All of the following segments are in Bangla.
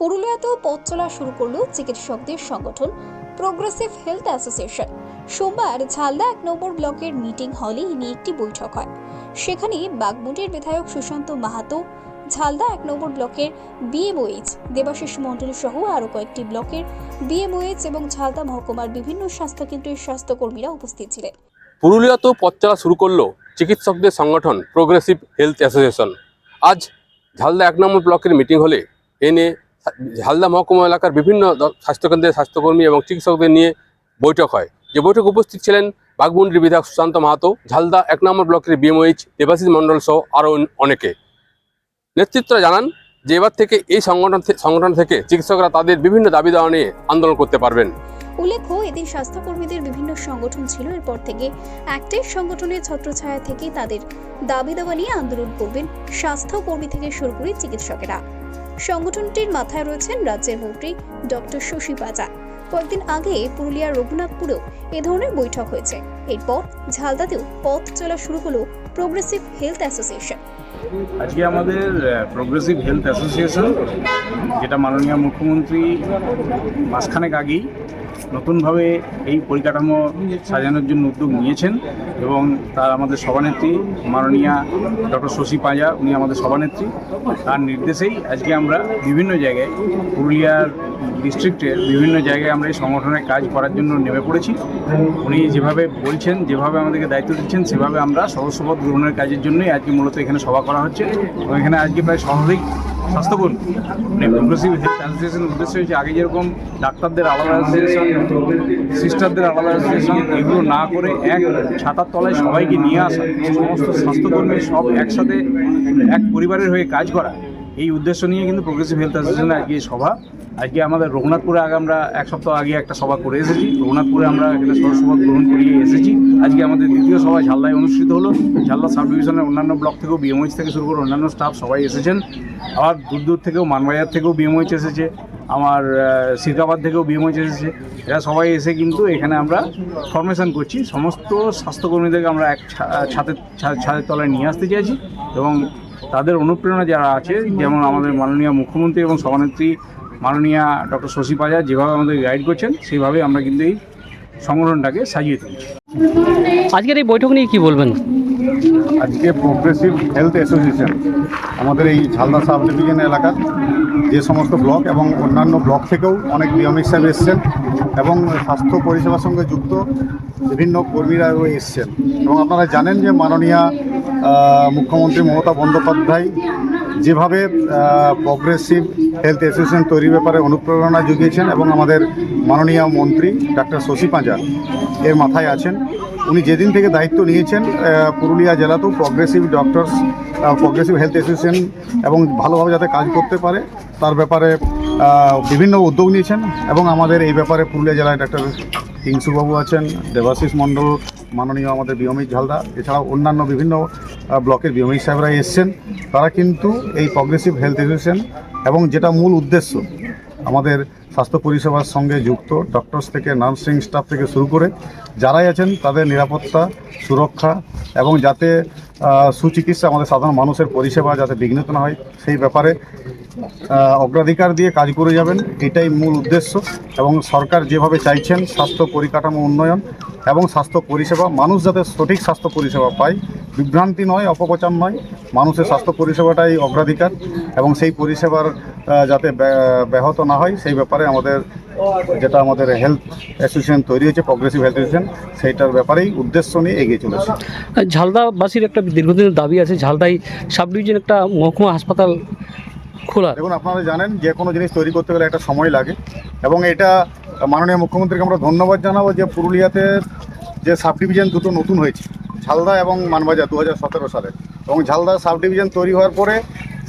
পুরুলিয়াতেও পথ চলা শুরু করল চিকিৎসকদের সংগঠন প্রোগ্রেসিভ হেলথ অ্যাসোসিয়েশন সোমবার ঝালদা এক নম্বর ব্লকের মিটিং হলে নিয়ে একটি বৈঠক হয়। সেখানে বাগমুটির বিধায়ক সুশান্ত মাহাতো, ঝালদা এক নম্বর ব্লকের বিএমওএইচ দেবাশিস মণ্ডল সহ আরও কয়েকটি ব্লকের বিএমওএইচ এবং ঝালদা মহকুমার বিভিন্ন স্বাস্থ্যকেন্দ্রের স্বাস্থ্যকর্মীরা উপস্থিত ছিলেন। পুরুলিয়াতেও পথ চলা শুরু করল চিকিৎসকদের সংগঠন প্রোগ্রেসিভ হেলথ অ্যাসোসিয়েশন আজ ঝালদা এক নম্বর ব্লকের মিটিং হলে এ নিয়ে ঝালদা মহকুমা এলাকার বিভিন্ন স্বাস্থ্যকেন্দ্রের স্বাস্থ্যকর্মী এবং চিকিৎসকদের নিয়ে বৈঠক হয়। যে বৈঠক উপস্থিত ছিলেন বাঘমুন্ডির বিধায়ক সুশান্ত মাহাতো, ঝালদা এক নম্বর ব্লকের বিএমওইচ দেবাশিস মণ্ডল সহ আরও অনেকে। নেতৃত্বরা জানান যে এবার থেকে এই সংগঠন সংগঠন থেকে চিকিৎসকরা তাদের বিভিন্ন দাবি দাওয়া নিয়ে আন্দোলন করতে পারবেন। উল্লেখ্য এদিন স্বাস্থ্যকর্মীদের বিভিন্ন সংগঠন ছিল। এরপর থেকে একটাই সংগঠনের ছত্রছায়া থেকে তাদের দাবি দাওয়া নিয়ে আন্দোলন করবেন স্বাস্থ্যকর্মী থেকে শুরু করে চিকিৎসকেরা। সংগঠনটির মাথায় রয়েছেন রাজ্যের মন্ত্রী ডক্টর শশী পাজা কয়েকদিন আগে পুরুলিয়ার রঘুনাথপুরেও এ ধরনের বৈঠক হয়েছে। এরপর ঝালদাতেও পথ চলা শুরু হলো প্রোগ্রেসিভ হেলথ অ্যাসোসিয়েশন আজকে আমাদের প্রোগ্রেসিভ হেলথ অ্যাসোসিয়েশন যেটা মাননীয় মুখ্যমন্ত্রী মাসখানেক আগেই নতুনভাবে এই পরিকাঠামো সাজানোর জন্য উদ্যোগ নিয়েছেন এবং তার আমাদের সভানেত্রী মাননীয়া ডক্টর শশী পাঁজা, উনি আমাদের সভানেত্রী। তার নির্দেশেই আজকে আমরা বিভিন্ন জায়গায়, পুরুলিয়ার ডিস্ট্রিক্টের বিভিন্ন জায়গায় আমরা এই সংগঠনের কাজ করার জন্য নেমে পড়েছি। উনি যেভাবে বলছেন, যেভাবে আমাদেরকে দায়িত্ব দিচ্ছেন, সেভাবে আমরা সদস্যপদ গ্রহণের কাজের জন্যই আজকে মূলত এখানে সভা করা হচ্ছে। এবং এখানে আজকে প্রায় শতাধিক স্বাস্থ্যগুণ মানে প্রোগ্রেসিভ হেলথ অ্যাসোসিয়েশন উদ্দেশ্য হয়েছে আগে যেরকম ডাক্তারদের আলাদা অ্যাসোসিয়েশন সিস্টারদের আলাদা অ্যাসোসিয়েশন এগুলো না করে এক ছাতার তলায় সবাইকে নিয়ে আসা, সমস্ত স্বাস্থ্যকর্মী সব একসাথে এক পরিবারের হয়ে কাজ করা। এই উদ্দেশ্য নিয়ে কিন্তু প্রোগ্রেসিভ হেলথ অ্যাসোসিয়েশনের আজকে সভা। আজকে আমাদের রঘুনাথপুরে আগে আমরা এক সপ্তাহ আগে একটা সভা করে এসেছি। রঘুনাথপুরে আমরা একটা সদস্যপদ গ্রহণ করিয়ে এসেছি। আজকে আমাদের দ্বিতীয় সভা ঝালদায় অনুষ্ঠিত হলো। ঝালদা সাব ডিভিশনের অন্যান্য ব্লক থেকেও বিএমওইচ থেকে শুরু করে অন্যান্য স্টাফ সবাই এসেছেন। আবার দূর দূর থেকেও মানবাজার থেকেও বিএমওইচ এসেছে। আমার সিরকাবাদ থেকেও বিএমওইচ এসেছে। এরা সবাই এসে কিন্তু এখানে আমরা ফরমেশন করছি। সমস্ত স্বাস্থ্যকর্মীদেরকে আমরা এক ছাদের ছাদের তলায় নিয়ে আসতে চাইছি এবং তাদের অনুপ্রেরণা যারা আছে যেমন আমাদের মাননীয় মুখ্যমন্ত্রী এবং সভানেত্রী মাননীয়া ডক্টর শশী পাজা যেভাবে আমাদের গাইড করছেন সেইভাবে আমরা কিন্তু এই সংগঠনটাকে সাজিয়ে তুলছি। আজকের এই বৈঠক নিয়ে কি বলবেন? আজকে প্রোগ্রেসিভ হেলথ অ্যাসোসিয়েশন আমাদের এই ঝালদা সাব ডিভিশন এলাকার যে সমস্ত ব্লক এবং অন্যান্য ব্লক থেকেও অনেক নিয়মিত সাহেব এসছেন এবং স্বাস্থ্য পরিষেবার সঙ্গে যুক্ত বিভিন্ন কর্মীরাও এসছেন। এবং আপনারা জানেন যে মাননীয়া মুখ্যমন্ত্রী মমতা বন্দ্যোপাধ্যায় যেভাবে প্রগ্রেসিভ হেলথ অ্যাসোসিয়েশন তৈরির ব্যাপারে অনুপ্রেরণা জুগিয়েছেন এবং আমাদের মাননীয় মন্ত্রী ডাক্তার শশী পাঁজা এর মাথায় আছেন। উনি যেদিন থেকে দায়িত্ব নিয়েছেন পুরুলিয়া জেলাতেও progressive doctors progressive health association এবং ভালোভাবে যাতে কাজ করতে পারে, তার ব্যাপারে বিভিন্ন উদ্যোগ নিয়েছেন এবং আমাদের এই ব্যাপারে পুরুলিয়া জেলায় ডাক্তার কিংসুবাবু আছেন, দেবাশিস মণ্ডল মাননীয় আমাদের বিয়মিত ঝালদা, এছাড়াও অন্যান্য বিভিন্ন ব্লকের বিয়মিত সাহেবরা এসছেন। তারা কিন্তু এই প্রগ্রেসিভ হেলথ অ্যাসোসিয়েশন এবং যেটা মূল উদ্দেশ্য আমাদের স্বাস্থ্য পরিষেবার সঙ্গে যুক্ত ডক্টরস থেকে নার্সিং স্টাফ থেকে শুরু করে যারাই আছেন তাদের নিরাপত্তা, সুরক্ষা এবং যাতে সুচিকিৎসা আমাদের সাধারণ মানুষের পরিষেবা যাতে বিঘ্নিত না হয়, সেই ব্যাপারে অগ্রাধিকার দিয়ে কাজ করে যাবেন, এটাই মূল উদ্দেশ্য। এবং সরকার যেভাবে চাইছেন, স্বাস্থ্য পরিকাঠামো উন্নয়ন এবং স্বাস্থ্য পরিষেবা, মানুষ যাতে সঠিক স্বাস্থ্য পরিষেবা পায়। বিভ্রান্তি নয়, অপপ্রচার নয়, মানুষের স্বাস্থ্য পরিষেবাটাই অগ্রাধিকার। এবং সেই পরিষেবার যাতে ব্যাহত না হয়, সেই ব্যাপারে আমাদের যেটা আমাদের হেলথ অ্যাসোসিয়েশন তৈরি হয়েছে, প্রগ্রেসিভ হেলথ অ্যাসোসিয়েশন, সেইটার ব্যাপারেই উদ্দেশ্য নিয়ে এগিয়ে চলেছে। ঝালদাবাসীর একটা দীর্ঘদিনের দাবি আছে, ঝালদাই সাব ডিভিশন একটা মহকুমা হাসপাতাল খোলা। দেখুন, আপনারা জানেন যে কোনো জিনিস তৈরি করতে গেলে একটা সময় লাগে এবং এটা মাননীয় মুখ্যমন্ত্রীকে আমরা ধন্যবাদ জানাব যে পুরুলিয়াতে যে সাব ডিভিশন দুটো নতুন হয়েছে, ঝালদা এবং মানবাজার দু হাজার সতেরো সালে। এবং ঝালদা সাব ডিভিশন তৈরি হওয়ার পরে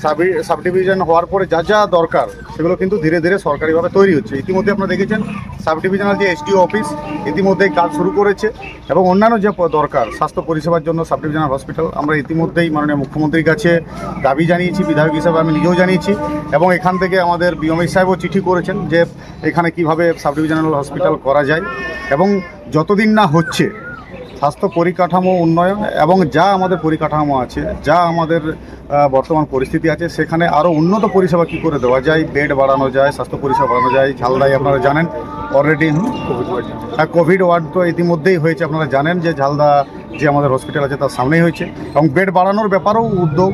সাব- ডিভিশন হওয়ার পরে যা যা দরকার, সেগুলো কিন্তু ধীরে ধীরে সরকারিভাবে তৈরি হচ্ছে। ইতিমধ্যে আপনারা দেখেছেন সাব ডিভিশনাল যে এসডিও অফিস ইতিমধ্যেই কাজ শুরু করেছে এবং অন্যান্য যে দরকার, স্বাস্থ্য পরিষেবার জন্য সাব ডিভিশনাল হসপিটাল, আমরা ইতিমধ্যেই মাননীয় মুখ্যমন্ত্রীর কাছে দাবি জানিয়েছি, বিধায়ক হিসাবে আমি নিজেও জানিয়েছি এবং এখান থেকে আমাদের বিএমএই সাহেবও চিঠি করেছেন যে এখানে কীভাবে সাব ডিভিশনাল হসপিটাল করা যায় এবং যতদিন না হচ্ছে স্বাস্থ্য পরিকাঠামো, উন্নয়ন এবং যা আমাদের পরিকাঠামো আছে, যা আমাদের বর্তমান পরিস্থিতি আছে, সেখানে আরও উন্নত পরিষেবা কি করে দেওয়া যায়, বেড বাড়ানো যায়, স্বাস্থ্য পরিষেবা বাড়ানো যায় ঝালদায় আপনারা জানেন অলরেডি কোভিড ওয়ার্ড তো ইতিমধ্যেই হয়েছে, আপনারা জানেন যে ঝালদা যে আমাদের হসপিটাল আছে তার সামনেই হয়েছে। এবং বেড বাড়ানোর ব্যাপারেও উদ্যোগ।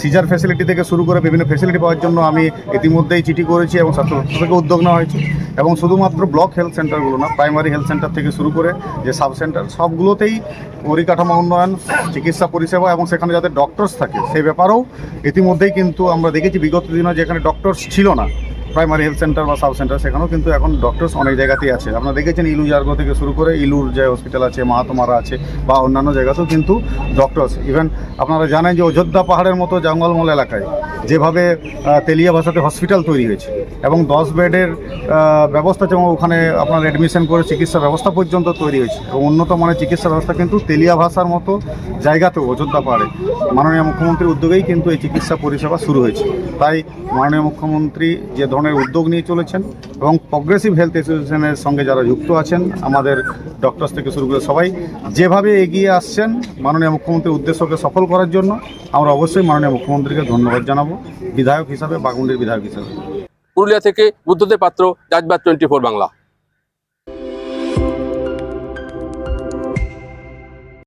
সিজার ফ্যাসিলিটি থেকে শুরু করে বিভিন্ন ফ্যাসিলিটি পাওয়ার জন্য আমি ইতিমধ্যেই চিঠি করেছি এবং স্বাস্থ্য দপ্তর থেকে উদ্যোগ নেওয়া হয়েছে। এবং শুধুমাত্র ব্লক হেলথ সেন্টারগুলো না প্রাইমারি হেলথ সেন্টার থেকে শুরু করে যে সাব সেন্টার সবগুলোতেই পরিকাঠামো উন্নয়ন, চিকিৎসা পরিষেবা এবং সেখানে যাতে ডক্টরস থাকে, সেই ব্যাপারেও ইতিমধ্যেই কিন্তু আমরা দেখেছি। বিগত দিনে যেখানে ডক্টরস ছিল না প্রাইমারি হেলথ সেন্টার বা সাব সেন্টার সেখানেও কিন্তু এখন ডক্টরস অনেক জায়গাতেই আছে। আপনারা দেখেছেন ইলু জার্গো থেকে শুরু করে ইলুর যে হসপিটাল আছে, মাহাতমারা আছে বা অন্যান্য জায়গাতেও কিন্তু ডক্টরস ইভেন আপনারা জানেন যে অযোধ্যা পাহাড়ের মতো জঙ্গলমল এলাকায় যেভাবে তেলিয়া ভাষাতে হসপিটাল তৈরি হয়েছে এবং দশ বেডের ব্যবস্থা যেমন ওখানে আপনার অ্যাডমিশন করে চিকিৎসা ব্যবস্থা পর্যন্ত তৈরি হয়েছে এবং উন্নত মানের চিকিৎসা ব্যবস্থা কিন্তু তেলিয়া ভাষার মতো জায়গাতেও অযোধ্যা পাহাড়ে। মাননীয় মুখ্যমন্ত্রীর উদ্যোগেই কিন্তু এই চিকিৎসা পরিষেবা শুরু হয়েছে। তাই মাননীয় মুখ্যমন্ত্রী যে ধরনের উদ্যোগ নিয়ে চলেছেন এবং প্রগ্রেসিভ হেলথ অ্যাসোসিয়েশনের সঙ্গে যারা যুক্ত আছেন, আমাদের ডক্টরস থেকে শুরু করে সবাই, যেভাবে এগিয়ে আসছেন মাননীয় মুখ্যমন্ত্রীর উদ্দেশ্যকে সফল করার জন্য, আমরা অবশ্যই মাননীয় মুখ্যমন্ত্রীকে ধন্যবাদ জানাব, বিধায়ক হিসাবে বাগুন্ডির বিধায়ক হিসাবে। পুরুলিয়া থেকে বুদ্ধদেব পাত্র রাজবাদ টোয়েন্টি ফোর বাংলা।